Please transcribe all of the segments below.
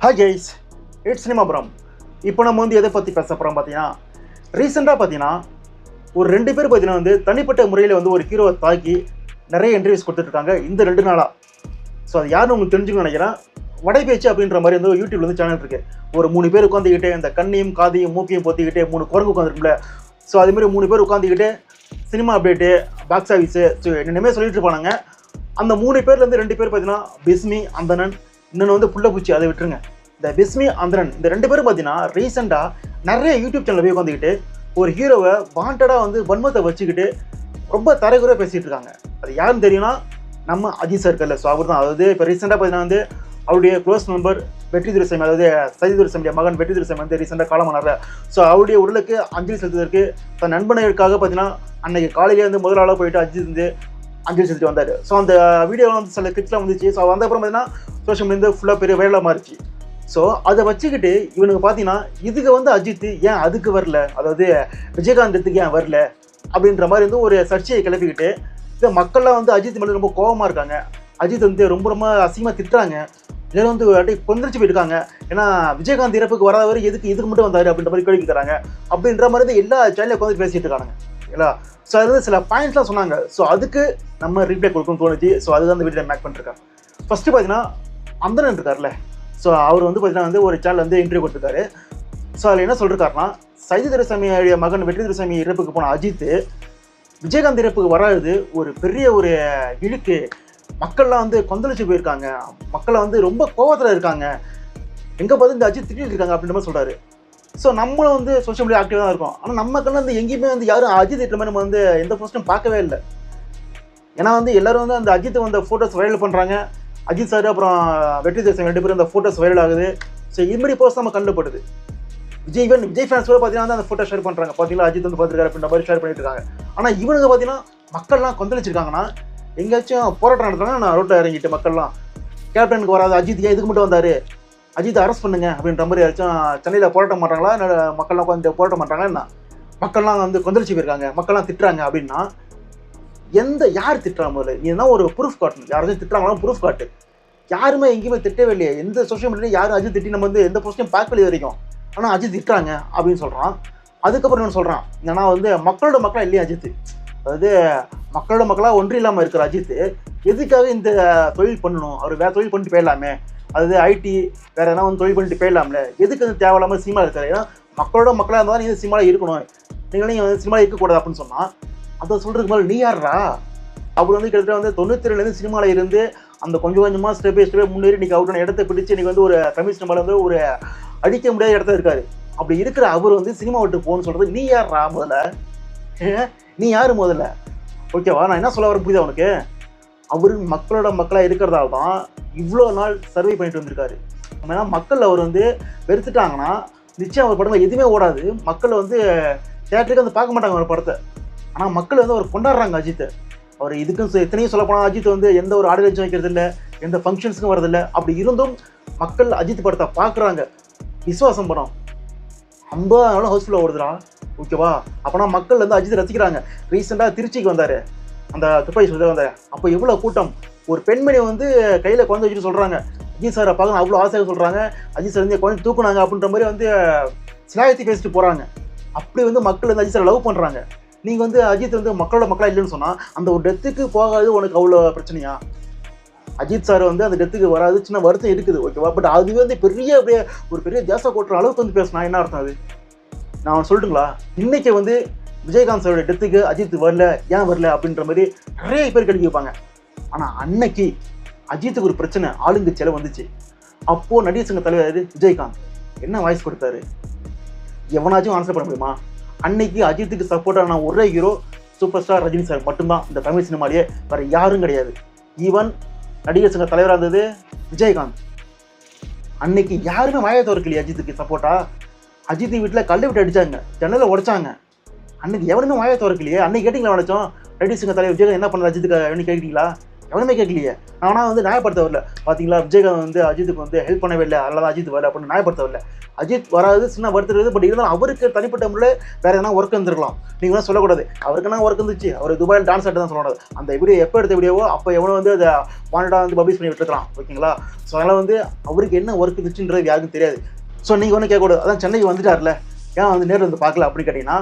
Hi guys it's சினிமாபுரம் இப்போ நம்ம வந்து எதை பற்றி பேச போகிறோம் பார்த்தீங்கன்னா ரீசெண்டாக பார்த்தீங்கன்னா ஒரு ரெண்டு பேர் பார்த்தீங்கன்னா வந்து தனிப்பட்ட முறையில் வந்து ஒரு ஹீரோவை தாக்கி நிறைய இன்டர்வியூஸ் கொடுத்துட்ருக்காங்க இந்த ரெண்டு நாளாக ஸோ அது யாருன்னு உங்களுக்கு தெரிஞ்சுக்கணும்னு நினைக்கிறேன். வடைபேச்சு அப்படின்ற மாதிரி வந்து யூடியூப்ல வந்து சேனல் இருக்குது ஒரு மூணு பேர் உட்காந்துக்கிட்டே இந்த கண்ணையும் காதையும் மூக்கையும் பொத்திக்கிட்டே மூணு குரங்கு உட்காந்துருக்கும்ல ஸோ அதேமாதிரி மூணு பேர் உட்காந்துக்கிட்டு cinema update box office so என்னென்னமே சொல்லிட்டு இருப்பானுங்க. அந்த மூணு பேர்லேருந்து ரெண்டு பேர் பார்த்தீங்கன்னா பிஸ்மி அந்தனன் இன்னொன்று வந்து புள்ளப்பூச்சி அதை விட்டுருங்க. இந்த பிஸ்மி அந்தனன் இந்த ரெண்டு பேரும் பார்த்தீங்கன்னா ரீசெண்டாக நிறைய யூடியூப் சேனல் போய் உட்காந்துக்கிட்டு ஒரு ஹீரோவை வாண்டடாக வந்து வன்மத்தை வச்சுக்கிட்டு ரொம்ப தரைகுறையாக பேசிகிட்டு இருக்காங்க. அது யாருன்னு தெரியும்னா நம்ம அஜித் சார் ஸோ அவர் தான். அதாவது இப்போ ரீசெண்டாக பார்த்தீங்கன்னா வந்து அவருடைய க்ளோஸ் நம்பர் வெற்றி துரைசாமி அதாவது சதி துரைசாமியுடைய மகன் வெற்றி துரைசாமி வந்து ரீசெண்டாக காலமானார் ஸோ அவருடைய உடலுக்கு அஞ்சலி செலுத்துவதற்கு தன் நண்பனருக்காக பார்த்தீங்கன்னா அன்னைக்கு காலையிலே வந்து போயிட்டு அஜித் வந்து அஞ்சலி செலுத்தி வந்தார். ஸோ அந்த வீடியோவில் வந்து சில கிட்ஸ்லாம் வந்துச்சு. ஸோ வந்த அப்புறம் பார்த்தீங்கன்னா சோஷியல் மீடியா ஃபுல்லாக பெரிய வைரலாக மாறிச்சு. ஸோ அதை வச்சுக்கிட்டு இவனுக்கு பார்த்தீங்கன்னா இதுக்கு வந்து அஜித் ஏன் அதுக்கு வரல? அதாவது விஜயகாந்தத்துக்கு ஏன் வரல? அப்படின்ற மாதிரி வந்து ஒரு சர்ச்சையை கிளப்பிக்கிட்டு இதை மக்கள்லாம் வந்து அஜித் மேலே ரொம்ப கோவமாக இருக்காங்க. அஜித் வந்து ரொம்ப ரொம்ப அசிங்கமாக திட்டுறாங்க. இதில் வந்து அப்படியே கொந்தரிச்சு போயிருக்காங்க. ஏன்னா விஜயகாந்த் இறப்புக்கு வராதவர் எதுக்கு இதுக்கு மட்டும் வந்தார் அப்படின்ற மாதிரி கேள்வி தராங்க அப்படின்ற மாதிரி எல்லா சேனலையும் உட்காந்து பேசிட்டு இருக்காங்க ஓகேங்களா? ஸோ அது வந்து சில பாயிண்ட்ஸ்லாம் சொன்னாங்க. ஸோ அதுக்கு நம்ம ரீப்ளே கொடுக்கணும்னு தோணுச்சு. ஸோ அதுதான் அந்த வீடியோ மேக் பண்ணிருக்காங்க. ஃபஸ்ட்டு பார்த்தீங்கன்னா அந்தனன் இருக்கார்ல. ஸோ அவர் வந்து பார்த்தீங்கன்னா வந்து ஒரு சேனல் வந்து இன்டர்வியூ கொடுத்துருக்காரு. ஸோ அதில் என்ன சொல்லிருக்காருன்னா சைதி துரைசாமியுடைய மகன் வெற்றி துரைசாமி இறப்புக்கு போன அஜித் விஜயகாந்த் இறப்புக்கு வராது ஒரு பெரிய ஒரு இழுக்கு. மக்கள்லாம் வந்து கொந்தளிச்சு போயிருக்காங்க. மக்களை வந்து ரொம்ப கோவத்தில் இருக்காங்க. எங்கே பார்த்து இந்த அஜித் திட்டிட்டு இருக்காங்க அப்படின்ற மாதிரி சொல்கிறாரு ஸோ நம்மளும் வந்து சோஷியல் மீடியா ஆக்டிவாக தான் இருக்கோம். ஆனால் நம்ம கண்ணு வந்து எங்கேயுமே வந்து யாரும் அஜித் இட்ல மாதிரி நம்ம வந்து எந்த போஸ்ட்டும் பார்க்கவே இல்லை. ஏன்னா வந்து எல்லாரும் வந்து அந்த அஜித் வந்து ஃபோட்டோஸ் வைரல் பண்ணுறாங்க அஜித் சார் அப்புறம் வெற்றி தேசம் ரெண்டு பேரும் அந்த ஃபோட்டோஸ் வைரல் ஆகுது. ஸோ இது மாதிரி போஸ்ட் நம்ம கண்ணில் படுது விஜய் ஃபேன் விஜய் ஃபேன்ஸ் கூட பார்த்தீங்கன்னா வந்து அந்த ஃபோட்டோ ஷேர் பண்ணுறாங்க பார்த்தீங்களா அஜித் வந்து பார்த்துருக்காரு அப்படின்ற மாதிரி ஷேர் பண்ணிட்டு இருக்காங்க. ஆனால் இவனுங்க பார்த்தீங்கன்னா மக்கள்லாம் கொந்தளிச்சிருக்காங்கன்னா எங்கேயாச்சும் போராட்டம் நடத்துறாங்க நான் ரோட்டில் இறங்கிட்டு மக்கள்லாம் கேப்டனுக்கு வராது அஜித் ஏன் இதுக்கு மட்டும் வந்தார்? அஜித் அரெஸ்ட் பண்ணுங்க அப்படின்ற மாதிரி யாராச்சும் சென்னையில் போராட்டம் மாட்டாங்களா? மக்கள்லாம் உட்காந்து போராட்டம் மாட்டாங்களா என்ன? மக்கள்லாம் வந்து கொந்தளிச்சு போயிருக்காங்க. மக்கள்லாம் திட்டுறாங்க அப்படின்னா எந்த யார் திட்டுறா முதல்ல? நீ என்ன ஒரு ப்ரூஃப் காட்டணும் யாராச்சும் திட்டுறாங்களா? ப்ரூஃப் காட்டு யாருமே எங்கேயுமே திட்டவே இல்லையே. எந்த சோஷியல் மீடியா யாரும் அஜித் திட்டி நம்ம வந்து எந்த போஸ்ட்டையும் பார்க்கலையே வரைக்கும். ஆனால் அஜித் திட்டுறாங்க அப்படின்னு சொல்கிறான் அதுக்கப்புறம் என்ன சொல்கிறான் ஏன்னா வந்து மக்களோட மக்களாக இல்லையா அஜித். அதாவது மக்களோட மக்களாக ஒன்று இல்லாமல் இருக்கிற அஜித் எதுக்காக இந்த தொழில் பண்ணணும்? அவர் வேறு தொழில் பண்ணிட்டு போயிடலாமே. அது ஐடி வேற எதனா வந்து தொழில் பண்ணிட்டு போயிடலாம்ல. எதுக்கு வந்து தேவையில்லாமல் சினிமா இருக்காரு ஏன்னா மக்களோட மக்களாக இருந்தால் நீங்கள் சினிமாவில் இருக்கணும். நீங்கள் நீங்கள் வந்து சினிமாவில் இருக்கக்கூடாது அப்படின்னு சொன்னால் அதை சொல்கிறதுக்கு மேலே நீ யாரா அவர் வந்து கிட்டத்தட்ட வந்து தொண்ணூற்றி ரெண்டுலேருந்து சினிமாவில் இருந்து அந்த கொஞ்சம் கொஞ்சமாக ஸ்டெப் பை ஸ்டெப் முன்னேறி இன்னைக்கு அவரோட இடத்த பிடிச்சு இன்னைக்கு வந்து ஒரு தமிழ் சினிமாவில் வந்து ஒரு அடிக்க முடியாத இடத்துல இருக்காரு. அப்படி இருக்கிற அவர் வந்து சினிமா விட்டு போகணும்னு சொல்கிறது நீ யாரா முதல்ல? நீ யார் முதல்ல? ஓகேவா நான் என்ன சொல்ல வர புரியுது உனக்கு? அவர் மக்களோட மக்களாக இருக்கிறதால தான் இவ்வளோ நாள் சர்வே பண்ணிட்டு வந்திருக்காரு. ஏன்னா மக்கள் அவர் வந்து வெறுத்துட்டாங்கன்னா நிச்சயம் அவர் படங்கள் எதுவுமே ஓடாது. மக்கள் வந்து தேட்டருக்கு வந்து பார்க்க மாட்டாங்க அவர் படத்தை. ஆனால் மக்கள் வந்து அவர் கொண்டாடுறாங்க அஜித்தை. அவர் இதுக்கும் எத்தனையும் சொல்ல போனால் அஜித் வந்து எந்த ஒரு ஆடியன்ஸும் வைக்கிறது இல்லை எந்த ஃபங்க்ஷன்ஸுக்கும் வரதில்லை. அப்படி இருந்தும் மக்கள் அஜித் படத்தை பார்க்குறாங்க. விசுவாசம் படம். ஐம்பதாயிரம் ஹவுஸ்ஃபுல்லாக ஓடுதுடா. ஓகேவா அப்போனா மக்கள் வந்து அஜித் ரசிக்கிறாங்க. ரீசெண்டாக திருச்சிக்கு வந்தார். அந்த துப்பாக்கி சொல்ல வந்தார். அப்போ எவ்வளோ கூட்டம்? ஒரு பெண்மணி வந்து கையில் குழந்தை வச்சுட்டு சொல்கிறாங்க அஜித் சாரை பார்க்க அவ்வளோ ஆசையாக சொல்கிறாங்க அஜித் சார் வந்து குழந்தை தூக்குனாங்க அப்படின்ற மாதிரி வந்து சிலாயத்தை பேசிட்டு போகிறாங்க அப்படி வந்து மக்கள் வந்து அஜித் சார் லவ் பண்ணுறாங்க நீங்கள் வந்து அஜித் வந்து மக்களோட மக்களாக இல்லைன்னு சொன்னால் அந்த ஒரு டெத்துக்கு போகாது உனக்கு அவ்வளோ பிரச்சனையா? அஜித் சார் வந்து அந்த டெத்துக்கு வராது சின்ன வருத்தம் இருக்குது ஓகேவா பட் அதுவே வந்து பெரிய அப்படியே ஒரு பெரிய தேச கோட்டுற அளவுக்கு வந்து பேசினா என்ன அர்த்தம் அது? நான் சொல்லட்டுங்களா? இன்னைக்கு வந்து விஜயகாந்த் சாரோட டெத்துக்கு அஜித் வரல ஏன் வரல அப்படின்ற மாதிரி நிறைய பேர் கேள்வி கேட்பாங்க. ஆனால் அன்னைக்கு அஜித்துக்கு ஒரு பிரச்சனை ஆளுங்கட்சியில் வந்துச்சு. அப்போது நடிகர் சங்க தலைவர் விஜயகாந்த். என்ன வாய்ஸ் கொடுத்தாரு? எவனாச்சும் ஆன்சர் பண்ண முடியுமா? அன்னைக்கு அஜித்துக்கு சப்போர்ட்டான ஒரே hero super star Rajini sir மட்டும்தான் இந்த தமிழ் சினிமாலேயே வேறு யாரும் கிடையாது. ஈவன் நடிகர் சங்க தலைவராக இருந்தது விஜயகாந்த். அன்னைக்கு யாருமே வாயை தோற்கலையே அஜித்துக்கு சப்போர்ட்டா அஜித் வீட்டில் கல்லை விட்டு அடிச்சாங்க. ஜன்னலை உடைச்சாங்க. அன்னைக்கு எவனுமே வாயை திறக்கலையே? அன்னைக்கு கேட்டிங்களா நினச்சோம் நடிகர் சங்க தலைவர் விஜயகாந்த் என்ன பண்ண அஜித்துக்கு என்ன கேட்குறீங்களா எவனுமே கேட்கலையே. ஆனால் வந்து நியாயப்படுத்த வரல. பார்த்தீங்களா விஜயகாந்த் வந்து அஜித்துக்கு வந்து ஹெல்ப் பண்ணவே இல்லை. அதனால அஜித் வரல அப்படின்னு நியாயப்படுத்த வரல. அஜித் வராது சின்ன வருத்தருது பட் இருந்தாலும் அவருக்கு தனிப்பட்ட முறையில் வேறு எதனா ஒர்க் இருந்திருக்கலாம். நீங்கள் தான் சொல்லக்கூடாது. அவருக்குன்னா ஒர்க் இருந்துச்சு. அவர் துபாயில் டான்ஸ் ஆட்டு தான் சொல்லக்கூடாது அந்த வீடியோ எப்போ எடுத்த வீடியோவோ அப்போ எவனோ வந்து அதை வாண்டடாக வந்து பப்ளிஷ் பண்ணி விட்டுருக்கலாம். ஓகேங்களா? ஸோ அதனால் வந்து அவருக்கு என்ன ஒர்க் இருந்துச்சுன்றது யாருக்கும் தெரியாது. ஸோ நீங்கள் ஒன்றும் கேட்கக்கூடாது. அதான் சென்னைக்கு வந்துட்டார்ல. ஏன் வந்து நேரில் வந்து பார்க்கல அப்படின்னு கேட்டிங்கன்னா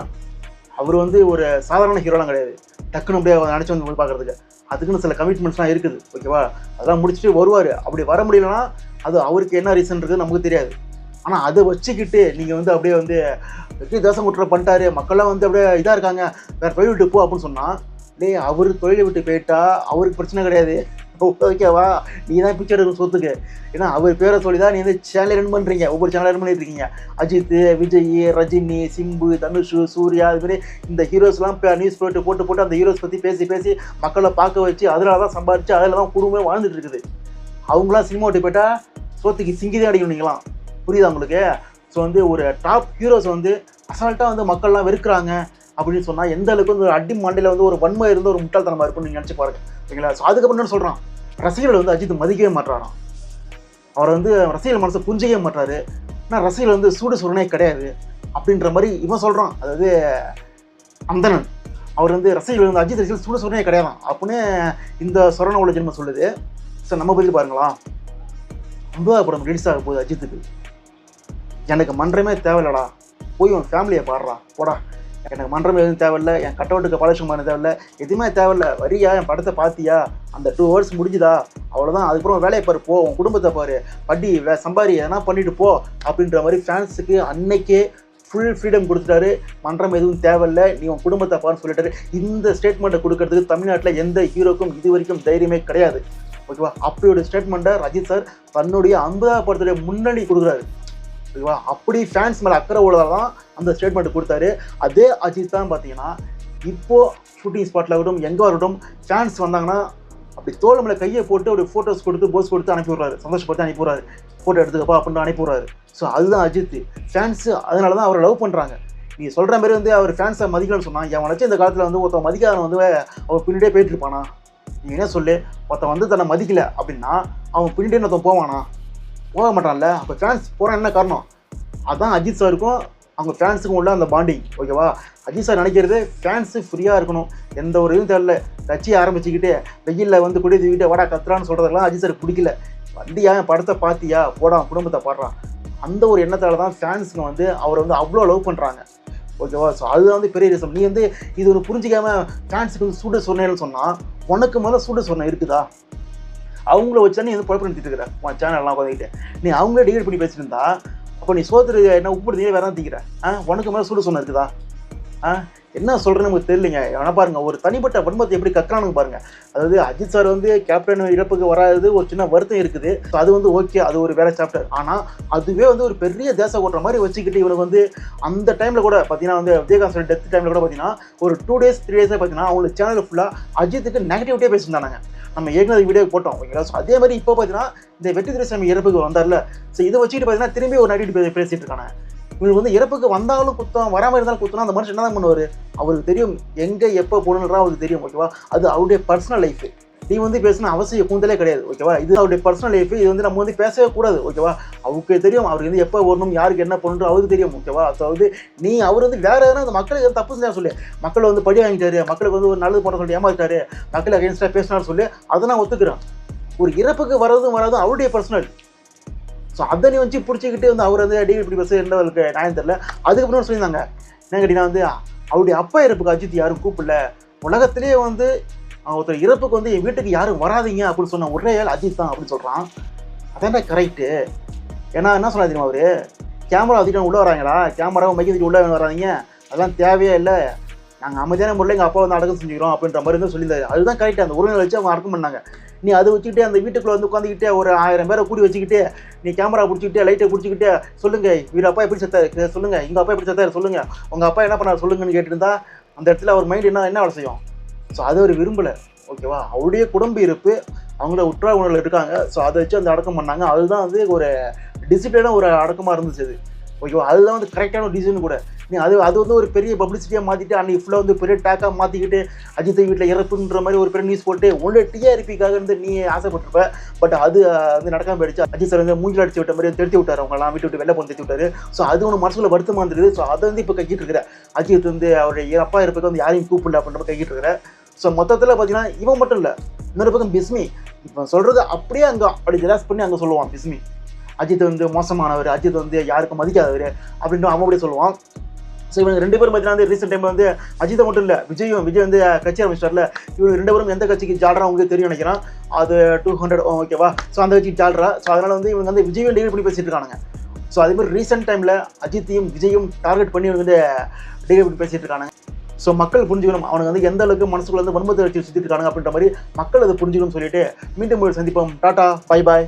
அவர் வந்து ஒரு சாதாரண ஹீரோலாம் கிடையாது. டக்குன்னு அப்படியே நினச்சி வந்து போய் பார்க்குறதுக்கு. அதுக்குன்னு சில கமிட்மெண்ட்ஸ்லாம் இருக்குது ஓகேவா அதெல்லாம் முடிச்சுட்டு வருவார். அப்படி வர முடியலன்னா அது அவருக்கு என்ன ரீசன் இருக்குது நமக்கு தெரியாது. ஆனால் அதை வச்சுக்கிட்டு நீங்கள் வந்து அப்படியே வந்து வெற்றி தேசம் குற்ற பண்ணிட்டாரு. மக்கள்லாம் வந்து அப்படியே இதாக இருக்காங்க. வேறு தொழில் விட்டு போ அப்படின்னு சொன்னால் டேய் அவர் தொழிலை விட்டு போயிட்டா அவருக்கு பிரச்சனை கிடையாது. ஓகேவா? நீ தான் பிக்சர் எடுக்கணும் சொத்துக்கு. ஏன்னா அவர் பேரை சொல்லி தான் நீ வந்து சேனல் ரன் பண்ணுறீங்க ஒவ்வொரு சேனல் ரன் பண்ணிட்டு இருக்கீங்க. அஜித் விஜய் ரஜினி சிம்பு தனுஷ் சூர்யா அது மாதிரி இந்த ஹீரோஸ்லாம் இப்போ நியூஸ் போட்டு போட்டு போட்டு அந்த ஹீரோஸ் பற்றி பேசி பேசி மக்களை பார்க்க வச்சு அதில் தான் சம்பாரிச்சு அதில் தான் குடும்பமே வாழ்ந்துட்டு இருக்குது. அவங்களாம் சினிமா விட்டு போயிட்டால் சோத்துக்கு சிங்கி தான் அடிக்கணும் நீங்களாம். புரியுதா உங்களுக்கு? ஸோ வந்து ஒரு டாப் ஹீரோஸ் வந்து அசால்ட்டாக வந்து மக்கள்லாம் வெறுக்கிறாங்க. அப்படின்னு சொன்னால் எந்த அளவுக்கு வந்து ஒரு அடி மண்டையில் வந்து ஒரு வன்மை இருந்து ஒரு முட்டாள்தனமாக இருக்கும்னு நீங்கள் நினச்சி பாருங்க. ஓகேங்களா ஸோ அதுக்கப்புறம் என்ன சொல்கிறான் ரசிகர்கள் வந்து அஜித் மதிக்கவே மாட்டாராம் அவர் வந்து ரசிகர்கள் மனசை புரிஞ்சிக்கவே மாட்டாரு ஆனால் ரசிகர்கள் வந்து சூடு சுரணே கிடையாது. அப்படின்ற மாதிரி இவன் சொல்கிறான் அதாவது அந்தனன் அவர் வந்து ரசிகர்கள் வந்து அஜித் ரசிகர்கள் சூடு சுரணே கிடையாது அப்படின்னு இந்த சொரண உள்ள ஜென்மம் சொல்லுது. சார் நம்ம பதில் பாருங்களா? அம்புதா படம் ரிலீஸ் ஆக போகுது அஜித்துக்கு. எனக்கு மன்றமே தேவையில்லடா. போய் உன் ஃபேமிலியை பாடுறா. போடா. எனக்கு மன்றம் எதுவும் தேவையில்ல என் கட்டவுட்டுக்கு பாலசுமாரி தேவையில்ல எதுவுமே தேவையில்ல. வரியா என் படத்தை பார்த்தியா? அந்த டூ ஹவர்ஸ் முடிஞ்சுதா? அவ்வளோதான் அதுக்கப்புறம் வேலையை பாரு போ உன் குடும்பத்தை பாரு. படி வே சம்பாரி எதனா பண்ணிட்டு போ அப்படின்ற மாதிரி ஃபேன்ஸுக்கு அன்னைக்கே ஃபுல் ஃப்ரீடம் கொடுத்துட்டாரு. மன்றம் எதுவும் தேவையில்லை நீ உன் குடும்பத்தை பாருன்னு சொல்லிட்டாரு. இந்த ஸ்டேட்மெண்ட்டை கொடுக்கறதுக்கு தமிழ்நாட்டில் எந்த ஹீரோக்கும் இது வரைக்கும் தைரியமே கிடையாது. ஓகேவா? அப்படியோட ஸ்டேட்மெண்ட்டை ரஜித் சார் தன்னுடைய ஐம்பதாவது படத்துடைய முன்னணி கொடுக்குறாரு. ஓகேவா அப்படி ஃபேன்ஸ் மேலே அக்கறை உள்ளதால் தான் அந்த ஸ்டேட்மெண்ட் கொடுத்தாரு. அதே அஜித் தான் பார்த்தீங்கன்னா இப்போது ஷூட்டிங் ஸ்பாட்டில் இருக்கட்டும் எங்கே இருக்கட்டும் ஃபேன்ஸ் வந்தாங்கன்னா அப்படி தோல் மேலே கையை போட்டு ஒரு ஃபோட்டோஸ் கொடுத்து போஸ் கொடுத்து அனுப்பி விட்றாரு. சந்தோஷப்பட்டு அனுப்பி விட்றாரு. ஃபோட்டோ எடுத்துக்கப்பா அப்படின்னு அனுப்பி விட்றாரு. ஸோ அதுதான் அஜித். ஃபேன்ஸு அதனால தான் அவரை லவ் பண்ணுறாங்க நீ சொல்கிற மாதிரி வந்து அவர் ஃபேன்ஸை மதிக்கலன்னு சொன்னால் அவன் வச்சு இந்த காலத்தில் வந்து ஒருத்தன் மதிக்காதவன் வந்து அவர் பின்னாடியே போயிட்டு இருப்பானா? நீ என்ன சொல்லு? ஒருத்தன் வந்து தன்னை மதிக்கலை அப்படின்னா அவன் பின்னாடியே ஒருத்தன் போவானா? போக மாட்டான்ல. அப்போ ஃபேன்ஸ் போகிறான் என்ன காரணம்? அதான் அஜித் சாருக்கும் அவங்க ஃபேன்ஸுக்கும் உள்ள அந்த பாண்டிங் ஓகேவா அஜித் சார் நினைக்கிறது ஃபேன்ஸு ஃப்ரீயாக இருக்கணும். எந்த ஒரு இதுவும் தெரியல கட்சி ஆரம்பிச்சுக்கிட்டு வெயிலில் வந்து குடி தூக்கிட்டு வாடா கத்துறான்னு சொல்கிறதெல்லாம் அஜித் சார் பிடிக்கல வண்டியா என் படத்தை பார்த்தியா போடா குடும்பத்தை பாடுறான். அந்த ஒரு எண்ணத்தால் தான் ஃபேன்ஸுங்க வந்து அவரை வந்து அவ்வளோ லவ் பண்ணுறாங்க ஓகேவா ஸோ அதுதான் வந்து பெரிய ரீசன் நீ வந்து இது ஒரு புரிஞ்சிக்காம ஃபேன்ஸுக்கு வந்து சூடு சொன்னேன்னு சொன்னால் உனக்கு முதல்ல சூடு சொன்ன இருக்குதா? அவங்கள வச்சு நீ வந்து குழப்பம் நடத்திட்டு இருக்கிற உன் சேனல்லாம் உட்காந்துக்கிட்டு நீ அவங்களே டிகிரி பண்ணி பேசிட்டு இருந்தா அப்போ நீ சோத்துரு என்ன உப்பு நீ வேற தீக்கிற. ஆ? உனக்கு மேலே சூடு சொன்ன இருக்குதா? ஆ? என்ன சொல்கிறேன்னு நமக்கு தெரியலைங்க. ஆனால் பாருங்கள் ஒரு தனிப்பட்ட வன்மத்தை எப்படி கற்கிறானுங்க பாருங்கள் அதாவது அஜித் சார் வந்து கேப்டன் இறப்புக்கு வராது ஒரு சின்ன வருத்தம் இருக்குது. ஸோ அது வந்து ஓகே அது ஒரு வேலை சாப்டர் ஆனால் அதுவே வந்து ஒரு பெரிய தேச ஓட்டுற மாதிரி வச்சுக்கிட்டு இவனுக்கு வந்து அந்த டைமில் கூட பார்த்தீங்கன்னா வந்து விஜயகாந்த் சார் டெத் டைமில் கூட பார்த்தீங்கன்னா ஒரு டூ டேஸ் த்ரீ டேஸே பார்த்தீங்கன்னா அவங்களுக்கு சேனல் ஃபுல்லாக அஜித்துக்கு நெகட்டிவிட்டே பேசியிருந்தாங்க நம்ம ஏற்கனவே வீடியோ போட்டோம் ஓகேங்களா ஸோ அதே மாதிரி இப்போ பார்த்தீங்கன்னா இந்த வெற்றி திரைசாமி இறப்புக்கு வந்தார்ல. ஸோ இதை வச்சுக்கிட்டு பார்த்தீங்கன்னா திரும்பி ஒரு நடிகை பேசிட்டு இருக்காங்க இவங்களுக்கு வந்து இறப்புக்கு வந்தாலும் குத்தம் வராமல் இருந்தாலும் குத்தம் அந்த மனுஷன் என்ன தான் பண்ணுவார்? அவருக்கு தெரியும் எங்கே எப்போ போகணுன்றா அவருக்கு தெரியும் ஓகேவா அது அவருடைய பர்சனல் லைஃப் நீ வந்து பேசின அவசியம் கூந்தலே கிடையாது ஓகேவா இது அவருடைய பர்சனல் லைஃப் இது வந்து நம்ம வந்து பேசவே கூடாது ஓகேவா அவருக்கு தெரியும் அவருக்கு வந்து எப்போ வரணும் யாருக்கு என்ன பண்ணணும் அவருக்கு தெரியும் ஓகேவா அதாவது நீ அவர் வந்து வேற எதனா அந்த மக்களுக்கு தப்பு செஞ்சா சொல்லு. மக்களை வந்து படி வாங்கிட்டாரு மக்களுக்கு வந்து ஒரு நல்லது பண்ண சொல்லி ஏமாத்தாரு மக்கள் அகேன்ஸ்டாக பேசினாரு சொல்லி அதை நான் ஒத்துக்கிறேன். ஒரு இறப்புக்கு வர்றதும் வராதும் அவருடைய பர்சனல் ஸோ அதை நீ வச்சு பிடிச்சிக்கிட்டு வந்து அவர் வந்து அடி இப்படி பஸ் இருந்தவருக்கு நியாயம் தெரில அதுக்கப்புறம் சொல்லியிருந்தாங்க. என்ன கேட்டீங்கன்னா வந்து அவருடைய அப்பா இறப்புக்கு அஜித் யாரும் கூப்பிடல. உலகத்திலேயே வந்து ஒருத்தர் இறப்புக்கு வந்து என் வீட்டுக்கு யாரும் வராதீங்க அப்படின்னு சொன்ன ஒரே ஆள் அஜித் தான் அப்படின்னு சொல்கிறான் அதான்டா கரெக்டு ஏன்னா என்ன சொன்னா தெரியுமா அவர்? கேமரா அதிகம் உள்ளே வராங்களா கேமராவை மைக்க தூக்கி உள்ளே வராதிங்க. அதெல்லாம் தேவையே இல்லை. நாங்கள் அமைதியான முறையில் எங்கள் அப்பா வந்து அடக்கம் செஞ்சுக்கிறோம் அப்படின்ற மாதிரி வந்து சொல்லியிருந்தாரு. அதுதான் கரெக்டாக அந்த உறவினர் வச்சு அவங்க அடக்கம் பண்ணாங்க. நீ அதை வச்சுக்கிட்டே அந்த வீட்டுக்குள்ளே வந்து உட்காந்துக்கிட்டே ஒரு ஆயிரம் பேரை கூடி வச்சுக்கிட்டே நீ கேமரா பிடிச்சிக்கிட்டே லைட்டை பிடிச்சிக்கிட்டே சொல்லுங்கள் இவர் அப்பா எப்படி செத்தாரு? சொல்லுங்கள் எங்கள் அப்பா எப்படி செத்தாரு சொல்லுங்கள் உங்கள் அப்பா என்ன பண்ணார் சொல்லுங்கன்னு கேட்டுருந்தா அந்த இடத்துல அவர் மைண்ட் என்ன என்ன வேலை செய்யும்? ஸோ அதை ஒரு விரும்பலை. ஓகேவா அவருடைய குடும்ப இருப்பு அவங்கள உற்றார் உணர்வில் இருக்காங்க. ஸோ அதை வச்சு அந்த அடக்கம் பண்ணாங்க. அதுதான் வந்து ஒரு டிசிப்ளினாக ஒரு அடக்கமாக இருந்துச்சு அது. ஓகேவா அதுதான் வந்து கரெக்டான டிசிஷன் கூட. அது அது வந்து ஒரு பெரிய பப்ளிசிட்டியாக மாற்றிட்டு அன்னைக்கு ஃபுல்லாக வந்து பெரிய டேக்காக மாற்றிக்கிட்டு அஜித் வீட்டில் இறப்புன்ற மாதிரி ஒரு பெரிய நியூஸ் போட்டு உன்னோட டிஆர்பிக்காக இருந்து நீ ஆசைப்பட்டிருப்ப. பட் அது வந்து நடக்காமல் போயிடுச்சு. அஜித் சார் வந்து மூஞ்சில் அடிச்சு விட்ட மாதிரி திருத்தி விட்டார் அவங்கலாம் வீட்டு விட்டு வெளில போய் திருத்தி விட்டார். ஸோ அது ஒன்று மனசுக்குள்ள வருத்தமாக இருந்தது. ஸோ அதை வந்து இப்போ கைக்கிட்டு இருக்கிற. அஜித் வந்து அவருடைய அப்பா இருப்பதுக்கு வந்து யாரையும் கூப்பிடல அப்படின்ற மாதிரி கைக்கிட்டு இருக்கிற. ஸோ மொத்தத்தில் பார்த்தீங்கன்னா இவன் மட்டும் இல்லை. இன்னொரு பக்கம் பிஸ்மி. இப்போ சொல்கிறது அப்படியே அங்கே அப்படி ஜெராஸ் பண்ணி அங்கே சொல்லுவான் பிஸ்மி. அஜித் வந்து மோசமானவர். அஜித் வந்து யாருக்கும் மதிக்காதவர். அப்படின்னு அவன் அப்படியே சொல்லுவான். ஸோ இவங்க ரெண்டு பேரும் பார்த்தீங்கன்னா வந்து ரீசெண்ட் டைமில் வந்து அஜித்தை மட்டும் இல்லை விஜயும் விஜய் வந்து கட்சி ஆரம்பிச்சிட்டார்ல. இவங்க ரெண்டு பேரும் எந்த கட்சிக்கு ஜாடுறா அவங்களுக்கு தெரியும் நினைக்கிறேன். அது டூ ஹண்ட்ரட் ஓகேவா ஸோ அந்த கட்சிக்கு ஜாடுறா ஸோ அதனால் வந்து இவங்க வந்து விஜயும் டீல் பண்ணி பேசிட்டு இருக்காங்க ஸோ அதே மாதிரி ரீசெண்ட் டைமில் அஜித்தையும் விஜயும் டார்கெட் பண்ணி இவங்க வந்து டீல் பண்ணி பேசிட்டு இருக்காங்க ஸோ மக்கள் புரிஞ்சுக்கணும். அவனுக்கு வந்து எந்த அளவுக்கு மனசுக்குள்ள வந்து வன்மத்தை வச்சு சுற்றிட்டு இருக்காங்க அப்படின்ற மாதிரி மக்கள் அதை புரிஞ்சுக்கணும்னு சொல்லிட்டு மீண்டும் ஒரு சந்திப்போம். Tata bye bye